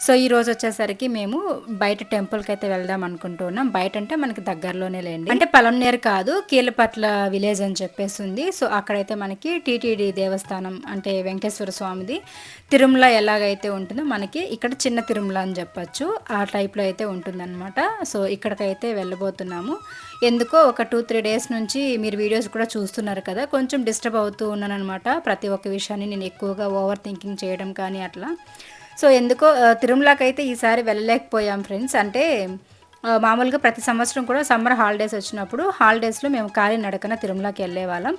So ఈ రోజు వచ్చేసరికి మేము బయట టెంపుల్కి అయితే వెళ్దాం అనుకుంటున్నాం. బయట అంటే మనకి దగ్గరలోనే లేండి. అంటే పలంనేరు కాదు కీలపట్ల విలేజ్ అని చెప్పేసి ఉంది. సో అక్కడైతే మనకి టీటీడీ దేవస్థానం అంటే వెంకటేశ్వర స్వామిది తిరుమల ఎలాగైతే ఉంటుందో మనకి ఇక్కడ చిన్న తిరుమల అని చెప్పచ్చు. ఆ టైప్లో అయితే ఉంటుందన్నమాట. సో ఇక్కడికైతే వెళ్ళబోతున్నాము. ఎందుకో ఒక టూ త్రీ డేస్ నుంచి మీరు వీడియోస్ కూడా చూస్తున్నారు కదా కొంచెం డిస్టర్బ్ అవుతూ ఉన్నాను అనమాట ప్రతి ఒక్క విషయాన్ని నేను ఎక్కువగా ఓవర్ థింకింగ్ చేయడం కానీ అట్లా. సో ఎందుకో తిరుమలకైతే ఈసారి వెళ్ళలేకపోయాం ఫ్రెండ్స్. అంటే మామూలుగా ప్రతి సంవత్సరం కూడా సమ్మర్ హాలిడేస్ వచ్చినప్పుడు హాలిడేస్లో మేము కాలి నడకన తిరుమలకి వెళ్ళే వాళ్ళం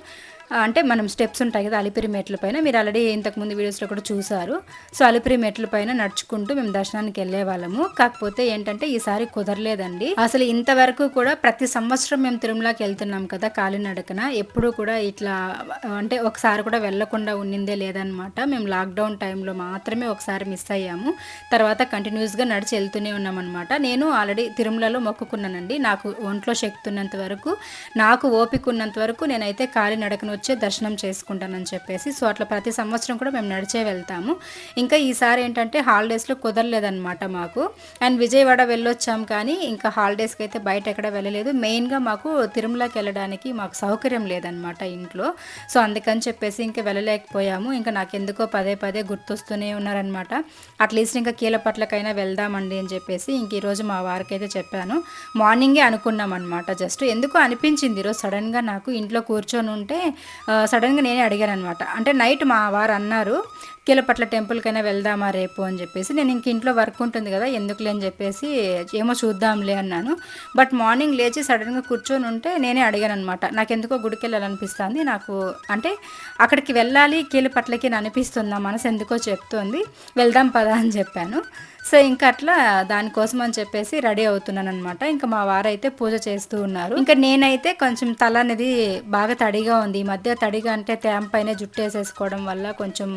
అంటే మనం స్టెప్స్ ఉంటాయి కదా అలిపిరి మెట్ల పైన. మీరు ఆల్రెడీ ఇంతకుముందు వీడియోస్లో కూడా చూసారు. సో అలిపిరి మెట్ల పైన నడుచుకుంటూ మేము దర్శనానికి వెళ్ళే వాళ్ళము. కాకపోతే ఏంటంటే ఈసారి కుదరలేదండి. అసలు ఇంతవరకు కూడా ప్రతి సంవత్సరం మేము తిరుమలకి వెళ్తున్నాం కదా కాలినడకన. ఎప్పుడూ కూడా ఇట్లా అంటే ఒకసారి కూడా వెళ్ళకుండా ఉన్నిందే లేదనమాట మేము లాక్డౌన్ టైంలో మాత్రమే ఒకసారి మిస్ అయ్యాము. తర్వాత కంటిన్యూస్గా నడిచి వెళ్తూనే ఉన్నామన్నమాట. నేను ఆల్రెడీ తిరుమలలో మొక్కుకున్నానండి. నాకు ఒంట్లో శక్తి ఉన్నంత వరకు నాకు ఓపిక ఉన్నంత వరకు నేనైతే కాలినడకను వచ్చే దర్శనం చేసుకుంటానని చెప్పేసి సో అట్లా ప్రతి సంవత్సరం కూడా మేము నడిచే వెళ్తాము. ఇంకా ఈసారి ఏంటంటే హాలిడేస్లో కుదరలేదన్నమాట మాకు. అండ్ విజయవాడ వెళ్ళొచ్చాం కానీ ఇంకా హాలిడేస్కి అయితే బయట ఎక్కడ వెళ్ళలేదు. మెయిన్గా మాకు తిరుమలకి వెళ్ళడానికి మాకు సౌకర్యం లేదనమాట ఇంట్లో. సో అందుకని చెప్పేసి ఇంకా వెళ్ళలేకపోయాము. ఇంకా నాకు ఎందుకో పదే పదే గుర్తొస్తూనే ఉన్నారనమాట అట్లీస్ట్ ఇంకా కీలపట్లకైనా వెళ్దామండి అని చెప్పేసి ఇంక ఈరోజు మా వారికి అయితే చెప్పాను. మార్నింగే అనుకున్నాం అనమాట జస్ట్ ఎందుకో అనిపించింది ఈరోజు సడన్గా నాకు ఇంట్లో కూర్చొని ఉంటే సడన్గా నేనే అడిగాను అనమాట అంటే నైట్ మా వారు అన్నారు కీలపట్ల టెంపుల్కైనా వెళ్దామా రేపు అని చెప్పేసి నేను ఇంక ఇంట్లో వర్క్ ఉంటుంది కదా ఎందుకులే అని చెప్పేసి ఏమో చూద్దాంలే అన్నాను. బట్ మార్నింగ్ లేచి సడన్గా కూర్చొని ఉంటే నేనే అడిగాను అనమాట నాకు ఎందుకో గుడికి వెళ్ళాలనిపిస్తుంది నాకు అంటే అక్కడికి వెళ్ళాలి కీలపట్లకి అనిపిస్తుంది మనసు ఎందుకో చెప్తోంది వెళ్దాం పదా అని చెప్పాను. సో ఇంకా అట్లా దానికోసం అని చెప్పేసి రెడీ అవుతున్నాను అనమాట ఇంకా మా వారైతే పూజ చేస్తూ ఉన్నారు. ఇంకా నేనైతే కొంచెం తల అనేది బాగా తడిగా ఉంది. ఈ మధ్య తడిగా అంటే తేమ పైన జుట్టు వేసేసుకోవడం వల్ల కొంచెం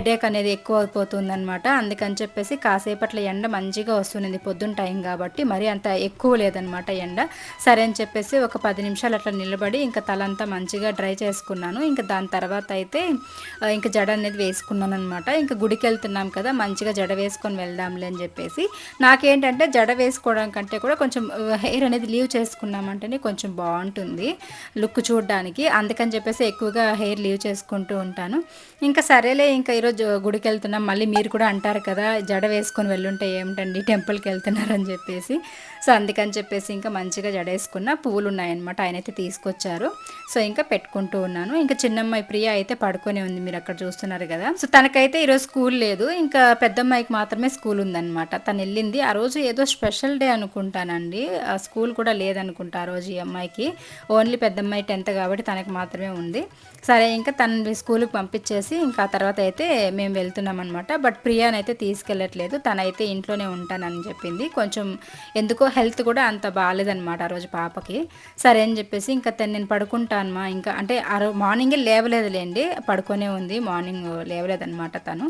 హెడేక్ అనేది ఎక్కువ అయిపోతుంది అనమాట అందుకని చెప్పేసి కాసేపట్ల ఎండ మంచిగా వస్తుంది. పొద్దున్న టైం కాబట్టి మరి అంత ఎక్కువ లేదనమాట ఎండ. సరే అని చెప్పేసి ఒక పది నిమిషాలు అట్లా నిలబడి ఇంకా తలంతా మంచిగా డ్రై చేసుకున్నాను. ఇంకా దాని తర్వాత అయితే ఇంకా జడ అనేది వేసుకున్నాను అనమాట ఇంకా గుడికి వెళ్తున్నాం కదా మంచిగా జడ వేసుకొని వెళ్దాంలే అని చెప్పేసి. నాకేంటంటే జడ వేసుకోవడం కంటే కూడా కొంచెం హెయిర్ అనేది లీవ్ చేసుకున్నామంటేనే కొంచెం బాగుంటుంది లుక్ చూడడానికి. అందుకని చెప్పేసి ఎక్కువగా హెయిర్ లీవ్ చేసుకుంటూ ఉంటాను. ఇంకా సరేలే ఇంకా ఈరోజు గుడికి వెళ్తున్నాం మళ్ళీ మీరు కూడా అంటారు కదా జడ వేసుకొని వెళ్ళుంటే ఏమిటండి టెంపుల్కి వెళ్తున్నారని చెప్పేసి. సో అందుకని చెప్పేసి ఇంకా మంచిగా జడేసుకున్న పువ్వులు ఉన్నాయన్నమాట ఆయన అయితే తీసుకొచ్చారు. సో ఇంకా పెట్టుకుంటూ ఉన్నాను. ఇంకా చిన్నమ్మాయి ప్రియ అయితే పడుకొని ఉంది మీరు అక్కడ చూస్తున్నారు కదా. సో తనకైతే ఈరోజు స్కూల్ లేదు. ఇంకా పెద్దమ్మాయికి మాత్రమే స్కూల్ ఉంది తను వెళ్ళింది. ఆ రోజు ఏదో స్పెషల్ డే అనుకుంటానండి. ఆ స్కూల్ కూడా లేదనుకుంటా ఆ రోజు ఈ అమ్మాయికి. ఓన్లీ పెద్దమ్మాయి టెన్త్ కాబట్టి తనకి మాత్రమే ఉంది. సరే ఇంకా తన స్కూల్కి పంపించేసి ఇంకా ఆ తర్వాత అయితే మేము వెళ్తున్నాం అనమాట బట్ ప్రియానైతే అయితే తీసుకెళ్ళట్లేదు. తనైతే ఇంట్లోనే ఉంటానని చెప్పింది. కొంచెం ఎందుకో హెల్త్ కూడా అంత బాగాలేదనమాట ఆ రోజు పాపకి. సరే అని చెప్పేసి ఇంకా తను నేను పడుకుంటానమ్మా ఇంకా అంటే ఆ మార్నింగే లేవలేదులేండి పడుకొనే ఉంది మార్నింగ్ లేవలేదనమాట తను.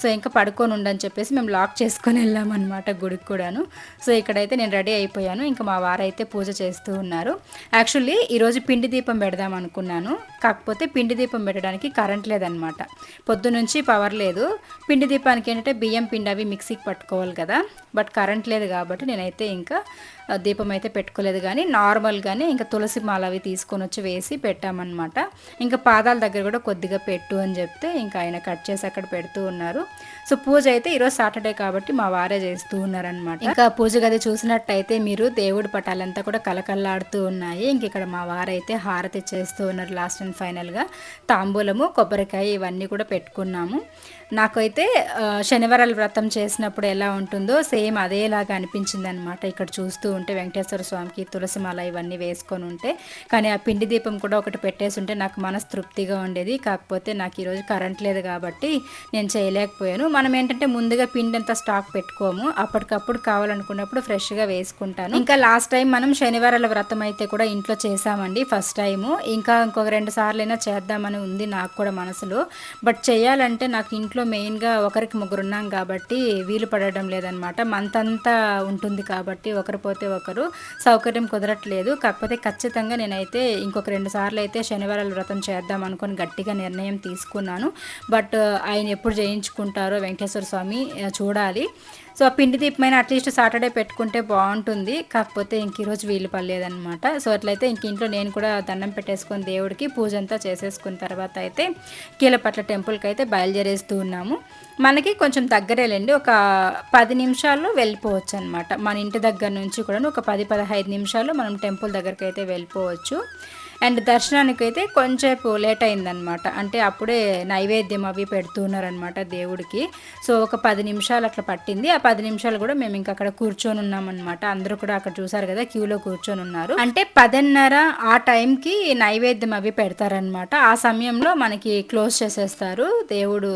సో ఇంకా పడుకొని ఉండని చెప్పేసి మేము లాక్ చేసుకొని వెళ్ళామన్నమాట గుడికి కూడాను. సో ఇక్కడైతే నేను రెడీ అయిపోయాను. ఇంకా మా వారైతే పూజ చేస్తూ ఉన్నారు. యాక్చువల్లీ ఈరోజు పిండి దీపం పెడదాం అనుకున్నాను. కాకపోతే పిండి దీపం పెట్టడానికి కరెంట్ లేదనమాట పొద్దునుంచి పవర్ లేదు. పిండి దీపానికి ఏంటంటే బియ్యం పిండి అవి మిక్సీకి పట్టుకోవాలి కదా. బట్ కరెంట్ లేదు కాబట్టి నేనైతే ఇంకా దీపం అయితే పెట్టుకోలేదు. కానీ నార్మల్గానే ఇంకా తులసి మాల అవి తీసుకొని వచ్చి వేసి పెట్టామన్నమాట. ఇంకా పాదాల దగ్గర కూడా కొద్దిగా పెట్టు అని చెప్తే ఇంకా ఆయన కట్ చేసి అక్కడ పెడుతూ ఉన్నారు. సో పూజ అయితే ఈరోజు సాటర్డే కాబట్టి మా వారే చేస్తూ ఉన్నారనమాట ఇంకా పూజ గది చూసినట్టయితే మీరు దేవుడి పటాలంతా కూడా కలకల్లాడుతూ ఉన్నాయి. ఇంక ఇక్కడ మా వారైతే హారతి చేస్తూ ఉన్నారు లాస్ట్ అండ్ ఫైనల్గా తాంబూలము కొబ్బరికాయ ఇవన్నీ కూడా పెట్టుకున్నాము. నాకైతే శనివారాల వ్రతం చేసినప్పుడు ఎలా ఉంటుందో సేమ్ అదేలాగా అనిపించింది అనమాట ఇక్కడ చూస్తూ ఉంటే వెంకటేశ్వర స్వామికి తులసిమాల ఇవన్నీ వేసుకొని ఉంటే. కానీ ఆ పిండి దీపం కూడా ఒకటి పెట్టేసి ఉంటే నాకు మనస్తృప్తిగా ఉండేది. కాకపోతే నాకు ఈరోజు కరెంట్ లేదు కాబట్టి నేను చేయలేక చేయలేకపోయాను మనం ఏంటంటే ముందుగా పిండి అంతా స్టాక్ పెట్టుకోము. అప్పటికప్పుడు కావాలనుకున్నప్పుడు ఫ్రెష్గా వేసుకుంటాను. ఇంకా లాస్ట్ టైం మనం శనివారాల వ్రతం అయితే కూడా ఇంట్లో చేసామండి ఫస్ట్ టైము. ఇంకా ఇంకొక రెండు సార్లు అయినా చేద్దామని ఉంది నాకు కూడా మనసులో. బట్ చేయాలంటే నాకు ఇంట్లో మెయిన్గా ఒకరికి ముగ్గురు ఉన్నాం కాబట్టి వీలు పడడం లేదనమాట. మంత్ అంతా ఉంటుంది కాబట్టి ఒకరు పోతే ఒకరు. సౌకర్యం కుదరట్లేదు. కాకపోతే ఖచ్చితంగా నేనైతే ఇంకొక రెండు సార్లు అయితే శనివారాల వ్రతం చేద్దాం అనుకుని గట్టిగా నిర్ణయం తీసుకున్నాను. బట్ ఆయన ఎప్పుడు చేయించుకుంటారో వెంకటేశ్వర స్వామి చూడాలి. సో ఆ పిండి దీపమైన అట్లీస్ట్ సాటర్డే పెట్టుకుంటే బాగుంటుంది. కాకపోతే ఇంక ఈరోజు వీలు పడలేదనమాట సో అట్లయితే ఇంక ఇంట్లో నేను కూడా దండం పెట్టేసుకొని దేవుడికి పూజ అంతా చేసేసుకున్న తర్వాత అయితే కీలపట్ల టెంపుల్కి అయితే బయలుదేరేస్తూ ఉన్నాము. మనకి కొంచెం దగ్గరేలేండి ఒక పది నిమిషాల్లో వెళ్ళిపోవచ్చు అనమాట మన ఇంటి దగ్గర నుంచి కూడా ఒక పది పదహైదు నిమిషాలు మనం టెంపుల్ దగ్గరికి అయితే వెళ్ళిపోవచ్చు. అండ్ దర్శనానికి అయితే కొంచెంసేపు లేట్ అయిందనమాట అంటే అప్పుడే నైవేద్యం అవి పెడుతున్నారనమాట దేవుడికి. సో ఒక పది నిమిషాలు అట్లా పట్టింది. ఆ పది నిమిషాలు కూడా మేము ఇంకా అక్కడ కూర్చొని ఉన్నామన్నమాట. అందరూ కూడా అక్కడ చూసారు కదా క్యూలో కూర్చొని ఉన్నారు. అంటే పదిన్నర ఆ టైంకి నైవేద్యం అవి పెడతారనమాట ఆ సమయంలో మనకి క్లోజ్ చేసేస్తారు దేవుడు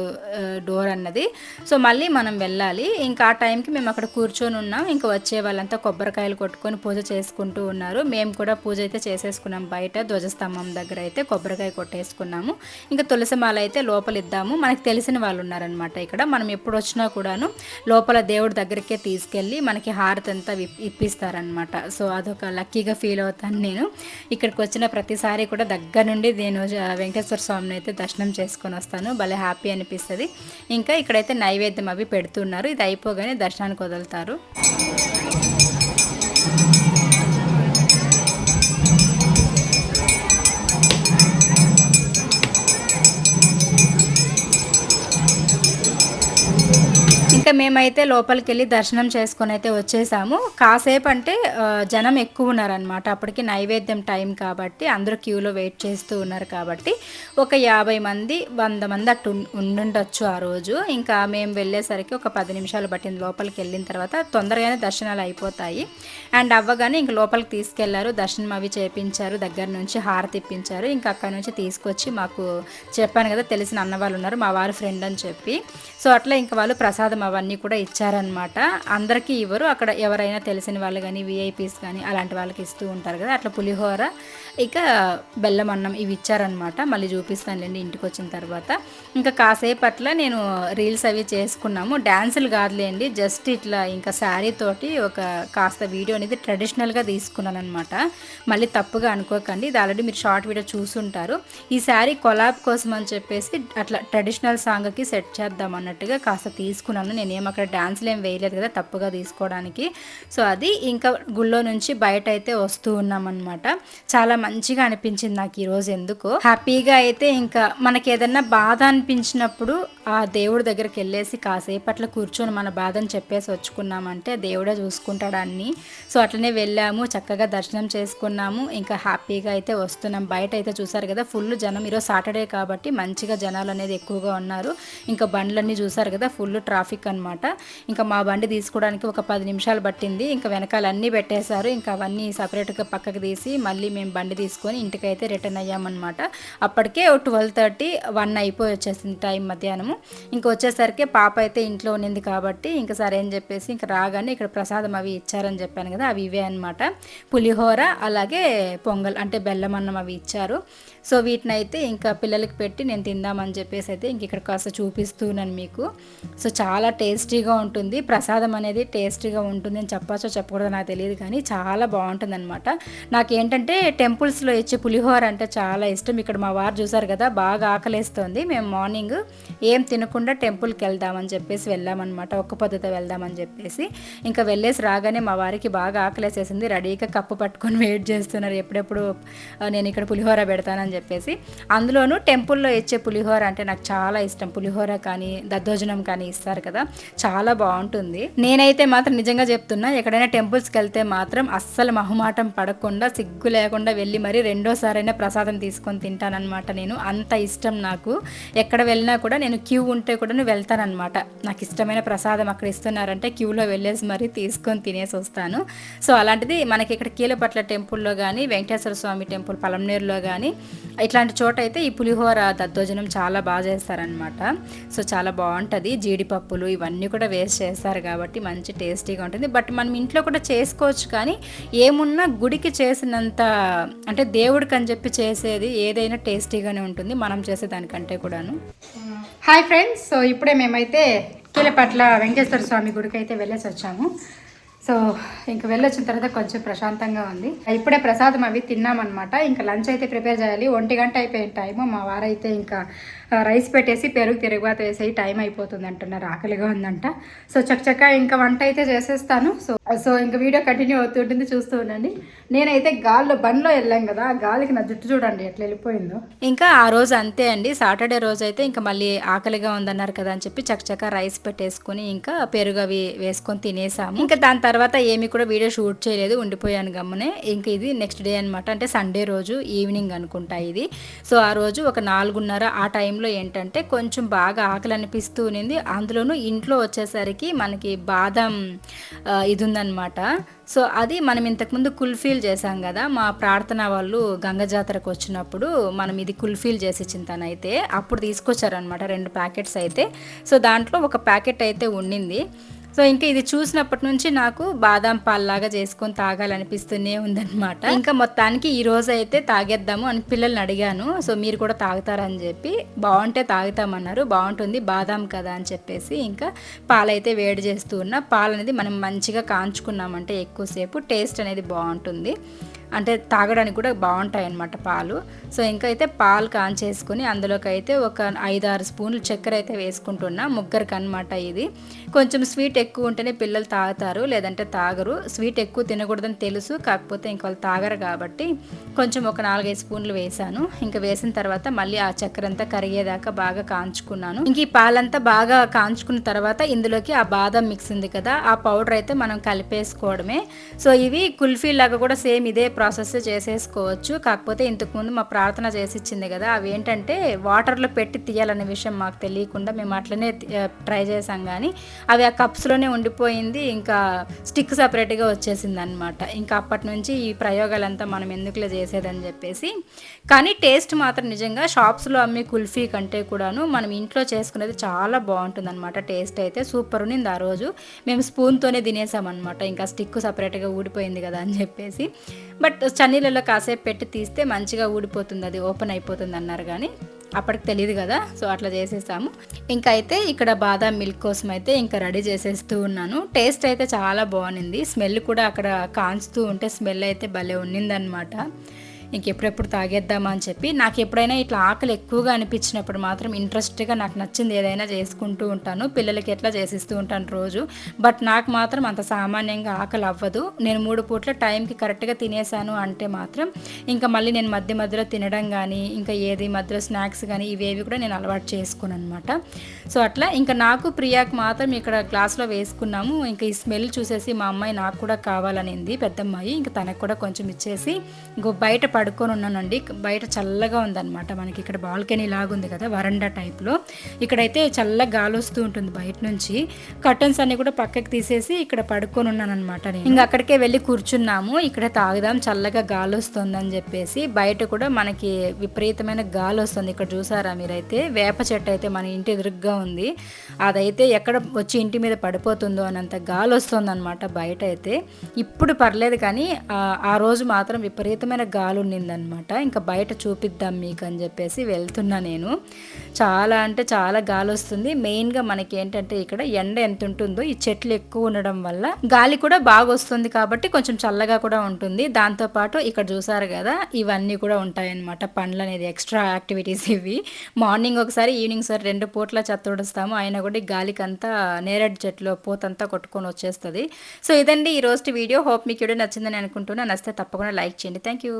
డోర్ అన్నది. సో మళ్ళీ మనం వెళ్ళాలి. ఇంకా ఆ టైంకి మేము అక్కడ కూర్చొని ఉన్నాం. ఇంకా వచ్చే వాళ్ళంతా కొబ్బరికాయలు కొట్టుకొని పూజ చేసుకుంటూ ఉన్నారు. మేము కూడా పూజ అయితే చేసేసుకున్నాం బయట. ధ్వజస్తంభం దగ్గర అయితే కొబ్బరికాయ కొట్టేసుకున్నాము. ఇంకా తులసి మాల అయితే లోపల ఇద్దాము మనకు తెలిసిన వాళ్ళు ఉన్నారనమాట ఇక్కడ. మనం ఎప్పుడు వచ్చినా కూడాను లోపల దేవుడి దగ్గరికే తీసుకెళ్ళి మనకి హారతి అంతా ఇప్పిస్తారనమాట సో అదొక లక్కీగా ఫీల్ అవుతాను నేను. ఇక్కడికి వచ్చిన ప్రతిసారి కూడా దగ్గర నుండి నేను వెంకటేశ్వర స్వామిని అయితే దర్శనం చేసుకొని వస్తాను. భలే హ్యాపీ అనిపిస్తుంది. ఇంకా ఇక్కడైతే నైవేద్యం అవి పెడుతున్నారు. ఇది అయిపోగానే దర్శనానికి వదులుతారు. ఇంకా మేమైతే లోపలికి వెళ్ళి దర్శనం చేసుకొని అయితే వచ్చేసాము. కాసేపు అంటే జనం ఎక్కువ ఉన్నారనమాట అప్పటికి నైవేద్యం టైం కాబట్టి అందరూ క్యూలో వెయిట్ చేస్తూ ఉన్నారు కాబట్టి ఒక యాభై మంది వంద మంది అట్టు ఉండుండొచ్చు ఆ రోజు. ఇంకా మేము వెళ్ళేసరికి ఒక పది నిమిషాలు పట్టింది లోపలికి వెళ్ళిన తర్వాత తొందరగానే దర్శనాలు అయిపోతాయి. అండ్ అవ్వగానే ఇంక లోపలికి తీసుకెళ్ళారు. దర్శనం అవి చేపించారు. దగ్గర నుంచి హారతి ఇప్పించారు. ఇంకా అక్కడ నుంచి తీసుకొచ్చి మాకు చెప్పాను కదా తెలిసిన అన్న వాళ్ళు ఉన్నారు. మా వారి ఫ్రెండ్ అని చెప్పి. సో అట్లా ఇంకా వాళ్ళు ప్రసాదం అవన్నీ కూడా ఇచ్చారనమాట అందరికీ ఇవ్వరు. అక్కడ ఎవరైనా తెలిసిన వాళ్ళు కానీ విఐపీస్ కానీ అలాంటి వాళ్ళకి ఇస్తూ ఉంటారు కదా. అట్లా పులిహోర ఇక బెల్లం అన్నం ఇవి ఇచ్చారనమాట మళ్ళీ చూపిస్తానులేండి ఇంటికి వచ్చిన తర్వాత. ఇంకా కాసేపు అట్లా నేను రీల్స్ అవి చేసుకున్నాము. డ్యాన్సులు కాదులేండి జస్ట్ ఇట్లా ఇంకా శారీ తోటి ఒక కాస్త వీడియో అనేది ట్రెడిషనల్గా తీసుకున్నాను అనమాట మళ్ళీ తప్పుగా అనుకోకండి ఇది ఆల్రెడీ మీరు షార్ట్ వీడియో చూసుంటారు. ఈ శారీ కొలాబ్ కోసం అని చెప్పేసి అట్లా ట్రెడిషనల్ సాంగ్కి సెట్ చేద్దాం అన్నట్టుగా కాస్త తీసుకున్నాను. నేనేం అక్కడ డ్యాన్స్లు ఏం వేయలేదు కదా తప్పుగా తీసుకోవడానికి. సో అది ఇంకా గుళ్ళో నుంచి బయట అయితే వస్తూ ఉన్నామన్నమాట. చాలా మంచిగా అనిపించింది నాకు ఈరోజు ఎందుకు? హ్యాపీగా అయితే ఇంకా మనకి ఏదన్నా బాధ అనిపించినప్పుడు ఆ దేవుడి దగ్గరికి వెళ్ళేసి కాసేపు అట్లా కూర్చొని మన బాధను చెప్పేసి వచ్చుకున్నామంటే దేవుడే చూసుకుంటాడు అన్ని. సో అట్లనే వెళ్ళాము చక్కగా దర్శనం చేసుకున్నాము. ఇంకా హ్యాపీగా అయితే వస్తున్నాం. బయట అయితే చూసారు కదా ఫుల్ జనం. ఈరోజు సాటర్డే కాబట్టి మంచిగా జనాలు అనేది ఎక్కువగా ఉన్నారు. ఇంకా బండ్లన్నీ చూసారు కదా ఫుల్ ట్రాఫిక్ అనమాట ఇంకా మా బండి తీసుకోవడానికి ఒక పది నిమిషాలు పట్టింది. ఇంకా వెనకాలన్నీ పెట్టేశారు. ఇంకా అవన్నీ సపరేట్గా పక్కకు తీసి మళ్ళీ మేము బండి తీసుకొని ఇంటికైతే రిటర్న్ అయ్యామన్నమాట. అప్పటికే ట్వెల్వ్ థర్టీ వన్ అయిపోయి వచ్చేసింది టైం మధ్యాహ్నము. ఇంకా వచ్చేసరికి పాప అయితే ఇంట్లో ఉన్నింది కాబట్టి ఇంకా సరే అని చెప్పేసి ఇంకా రాగానే ఇక్కడ ప్రసాదం అవి ఇచ్చారని చెప్పాను కదా అవి ఇవే అనమాట పులిహోర అలాగే పొంగల్ అంటే బెల్లం అన్నం అవి ఇచ్చారు. సో వీటిని అయితే ఇంకా పిల్లలకి పెట్టి నేను తిందామని చెప్పేసి అయితే ఇంక ఇక్కడ కాస్త చూపిస్తున్నాను మీకు. సో చాలా టేస్టీగా ఉంటుంది. ప్రసాదం అనేది టేస్టీగా ఉంటుంది అని చెప్పచ్చో చెప్పకూడదు నాకు తెలియదు కానీ చాలా బాగుంటుంది అనమాట నాకేంటంటే టెంపుల్స్లో ఇచ్చే పులిహోర అంటే చాలా ఇష్టం. ఇక్కడ మా వారు చూసారు కదా బాగా ఆకలేస్తుంది. మేము మార్నింగ్ ఏం తినకుండా టెంపుల్కి వెళ్దామని చెప్పేసి వెళ్ళామన్నమాట. ఒక్క పద్ధతి వెళ్దామని చెప్పేసి. ఇంకా వెళ్ళేసి రాగానే మా వారికి బాగా ఆకలేసేసింది. రెడీగా కప్పు పట్టుకొని వెయిట్ చేస్తున్నారు. ఎప్పుడెప్పుడు నేను ఇక్కడ పులిహోర పెడతానని చెప్పేసి అందులోనూ టెంపుల్లో ఇచ్చే పులిహోర అంటే నాకు చాలా ఇష్టం. పులిహోర కానీ దద్దోజనం కానీ ఇస్తారు కదా. చాలా బాగుంటుంది. నేనైతే మాత్రం నిజంగా చెప్తున్నా ఎక్కడైనా టెంపుల్స్కి వెళ్తే మాత్రం అస్సలు మహుమాటం పడకుండా సిగ్గు లేకుండా వెళ్ళి మరీ రెండోసారైనా ప్రసాదం తీసుకొని తింటానమాట నేను. అంత ఇష్టం నాకు. ఎక్కడ వెళ్ళినా కూడా నేను క్యూ ఉంటే కూడా వెళ్తానమాట నాకు ఇష్టమైన ప్రసాదం అక్కడ ఇస్తున్నారంటే క్యూలో వెళ్ళేసి మరీ తీసుకొని తినేసి వస్తాను. సో అలాంటిది మనకి ఇక్కడ కీలపట్ల టెంపుల్లో కానీ వెంకటేశ్వర స్వామి టెంపుల్ పలంనేరులో కానీ ఇట్లాంటి చోట అయితే ఈ పులిహోర దద్దోజనం చాలా బాగా చేస్తారనమాట సో చాలా బాగుంటుంది. జీడిపప్పులు ఇవన్నీ కూడా వేస్ట్ చేస్తారు కాబట్టి మంచి టేస్టీగా ఉంటుంది. బట్ మనం ఇంట్లో కూడా చేసుకోవచ్చు కానీ ఏమున్నా గుడికి చేసినంత అంటే దేవుడికి అని చెప్పి చేసేది ఏదైనా టేస్టీగానే ఉంటుంది. మనం చేసే దానికంటే కూడాను. Hi friends. సో ఇప్పుడే మేమైతే కీలపట్ల వెంకటేశ్వర స్వామి గుడికి అయితే వెళ్ళేసి వచ్చాము. సో ఇంక వెళ్ళొచ్చిన తర్వాత కొంచెం ప్రశాంతంగా ఉంది. ఇప్పుడే ప్రసాదం అవి తిన్నామన్నమాట. ఇంకా లంచ్ అయితే ప్రిపేర్ చేయాలి. ఒంటి గంట అయిపోయిన టైము. మా వారైతే ఇంకా రైస్ పెట్టేసి పెరుగు తిరుగుబాత వేసేయి టైం అయిపోతుంది అంటున్నారు. ఆకలిగా ఉందంట. సో చక్కచక్క ఇంకా వంట అయితే చేసేస్తాను. సో సో ఇంకా వీడియో కంటిన్యూ అవుతుంటుంది చూస్తూ ఉండండి. నేనైతే గాల్లో బండ్లో వెళ్ళాం కదా ఆ గాలికి నా జుట్టు చూడండి ఎట్లా వెళ్ళిపోయిందో. ఇంకా ఆ రోజు అంతే అండి. సాటర్డే రోజు అయితే ఇంకా మళ్ళీ ఆకలిగా ఉందన్నారు కదా అని చెప్పి చక్కచక్క రైస్ పెట్టేసుకుని ఇంకా పెరుగు అవి వేసుకొని తినేసాము. ఇంకా దాని తర్వాత ఏమి కూడా వీడియో షూట్ చేయలేదు ఉండిపోయాను గమ్మనే. ఇంకా ఇది నెక్స్ట్ డే అనమాట అంటే సండే రోజు ఈవినింగ్ అనుకుంటా ఇది. సో ఆ రోజు ఒక నాలుగున్నర ఆ టైంలో ఏంటంటే కొంచెం బాగా ఆకలి అనిపిస్తూ ఉన్నింది అందులోనూ ఇంట్లో వచ్చేసరికి మనకి బాదం ఇది ఉందన్నమాట. సో అది మనం ఇంతకుముందు కుల్ఫీల్ చేశాం కదా. మా ప్రార్థన వాళ్ళు గంగ జాతరకు వచ్చినప్పుడు మనం ఇది కుల్ఫీల్ చేసి ఇచ్చిన తనైతే అప్పుడు తీసుకొచ్చారనమాట రెండు ప్యాకెట్స్ అయితే. సో దాంట్లో ఒక ప్యాకెట్ అయితే ఉండింది. సో ఇంకా ఇది చూసినప్పటి నుంచి నాకు బాదాం పాల్లాగా చేసుకొని తాగాలనిపిస్తూనే ఉందన్నమాట. ఇంకా మొత్తానికి ఈ రోజు అయితే తాగేద్దాము అని పిల్లల్ని అడిగాను. సో మీరు కూడా తాగుతారని చెప్పి బాగుంటే తాగుతామన్నారు బాగుంటుంది బాదాం కదా అని చెప్పేసి ఇంకా పాలైతే వేడి చేస్తూ ఉన్న. పాలు అనేది మనం మంచిగా కాంచుకున్నామంటే ఎక్కువసేపు టేస్ట్ అనేది బాగుంటుంది. అంటే తాగడానికి కూడా బాగుంటాయి అన్నమాట పాలు. సో ఇంకా అయితే పాలు కాంచేసుకుని అందులోకి అయితే ఒక ఐదు ఆరు స్పూన్లు చక్కెర అయితే వేసుకుంటున్నా. ముగ్గురికి అనమాట ఇది. కొంచెం స్వీట్ ఎక్కువ ఉంటేనే పిల్లలు తాగుతారు లేదంటే తాగరు. స్వీట్ ఎక్కువ తినకూడదని తెలుసు కాకపోతే ఇంక వాళ్ళు తాగరు కాబట్టి కొంచెం ఒక నాలుగైదు స్పూన్లు వేసాను ఇంకా వేసిన తర్వాత మళ్ళీ ఆ చక్కెర అంతా కరిగేదాకా బాగా కాంచుకున్నాను. ఇంక ఈ పాలంతా బాగా కాంచుకున్న తర్వాత ఇందులోకి ఆ బాదం మిక్స్ ఉంది కదా ఆ పౌడర్ అయితే మనం కలిపేసుకోవడమే. సో ఇవి కుల్ఫీ లాగా కూడా సేమ్ ఇదే ప్రాసెస్ చేసేసుకోవచ్చు. కాకపోతే ఇంతకుముందు మా ప్రార్థన చేసి ఇచ్చింది కదా అవి ఏంటంటే వాటర్లో పెట్టి తీయాలనే విషయం మాకు తెలియకుండా మేము అట్లనే ట్రై చేసాం కానీ అవి ఆ కప్స్లోనే ఉండిపోయింది. ఇంకా స్టిక్ సపరేట్గా వచ్చేసింది అనమాట ఇంకా అప్పటి నుంచి ఈ ప్రయోగాలంతా మనం ఎందుకులే చేసేదని చెప్పేసి. కానీ టేస్ట్ మాత్రం నిజంగా షాప్స్లో అమ్మే కుల్ఫీ కంటే కూడాను మనం ఇంట్లో చేసుకునేది చాలా బాగుంటుంది అనమాట టేస్ట్ అయితే సూపర్ ఉన్నింది ఆ రోజు. మేము స్పూన్తోనే తినేసామన్నమాట. ఇంకా స్టిక్ సపరేట్గా ఊడిపోయింది కదా అని చెప్పేసి. బట్ చన్నీళ్ళలో కాసేపు పెట్టి తీస్తే మంచిగా ఊడిపోతుంది అది ఓపెన్ అయిపోతుంది అన్నారు కానీ అప్పటికి తెలియదు కదా సో అట్లా చేసేసాము. ఇంకా అయితే ఇక్కడ బాదాం మిల్క్ కోసం అయితే ఇంకా రెడీ చేసేస్తూ ఉన్నాను. టేస్ట్ అయితే చాలా బాగుంది. స్మెల్ కూడా అక్కడ కాంచుతూ ఉంటే స్మెల్ అయితే భలే ఉన్నిందనమాట ఇంకెప్పుడెప్పుడు తాగేద్దామా అని చెప్పి నాకు ఎప్పుడైనా ఇట్లా ఆకలి ఎక్కువగా అనిపించినప్పుడు మాత్రం ఇంట్రెస్ట్గా నాకు నచ్చింది ఏదైనా చేసుకుంటూ ఉంటాను. పిల్లలకి ఎట్లా చేసిస్తూ ఉంటాను రోజు. బట్ నాకు మాత్రం అంత సామాన్యంగా ఆకలి అవ్వదు. నేను మూడు పూట్ల టైంకి కరెక్ట్గా తినేసాను అంటే మాత్రం ఇంకా మళ్ళీ నేను మధ్య మధ్యలో తినడం కానీ ఇంకా ఏది మధ్యలో స్నాక్స్ కానీ ఇవేవి కూడా నేను అలవాటు చేసుకోను అనమాట సో అట్లా ఇంకా నాకు ప్రియాకి మాత్రం ఇక్కడ గ్లాస్లో వేసుకున్నాము. ఇంకా ఈ స్మెల్ చూసేసి మా అమ్మాయి నాకు కూడా కావాలనింది పెద్దమ్మాయి. ఇంకా తనకు కూడా కొంచెం ఇచ్చేసి ఇంకో బయట పడుకొని ఉన్నానండి బయట చల్లగా ఉందన్నమాట. మనకి ఇక్కడ బాల్కనీ లాగా ఉంది కదా వరండా టైప్లో ఇక్కడైతే చల్లగా గాలి వస్తూ ఉంటుంది బయట నుంచి. కర్టన్స్ అన్ని కూడా పక్కకి తీసేసి ఇక్కడ పడుకొని ఉన్నానమాట నేను. ఇంకా అక్కడికే వెళ్ళి కూర్చున్నాము. ఇక్కడ తాగుదాం చల్లగా గాలి వస్తుందని చెప్పేసి బయట కూడా మనకి విపరీతమైన గాలి వస్తుంది ఇక్కడ చూసారా మీరైతే? వేప చెట్టు అయితే మన ఇంటి ఎదురుగ్గా ఉంది. అదైతే ఎక్కడ వచ్చి ఇంటి మీద పడిపోతుందో అనంత గాలి వస్తుందన్నమాట బయట అయితే. ఇప్పుడు పర్లేదు కానీ ఆ- ఆ రోజు మాత్రం విపరీతమైన గాలి ఉండిందనమాట ఇంకా బయట చూపిద్దాం మీకు అని చెప్పేసి వెళ్తున్నా నేను. చాలా అంటే చాలా గాలి వస్తుంది మెయిన్గా మనకి ఏంటంటే ఇక్కడ ఎండ ఎంత ఉంటుందో ఈ చెట్లు ఎక్కువ ఉండడం వల్ల గాలి కూడా బాగా వస్తుంది కాబట్టి కొంచెం చల్లగా కూడా ఉంటుంది. దాంతోపాటు ఇక్కడ చూసారు కదా ఇవన్నీ కూడా ఉంటాయన్నమాట. పండ్లు అనేది ఎక్స్ట్రా యాక్టివిటీస్ ఇవి. మార్నింగ్ ఒకసారి ఈవినింగ్ సార్ రెండు పూట్ల చెత్త ఉడుస్తాము. అయినా కూడా ఈ గాలికి అంతా నేరేడు చెట్లు పూతంతా కొట్టుకొని వచ్చేస్తుంది. సో ఇదండి ఈ రోజు వీడియో. హోప్ మీకు వీడియో నచ్చిందని అనుకుంటున్నా. నచ్చితే తప్పకుండా లైక్ చేయండి. Thank you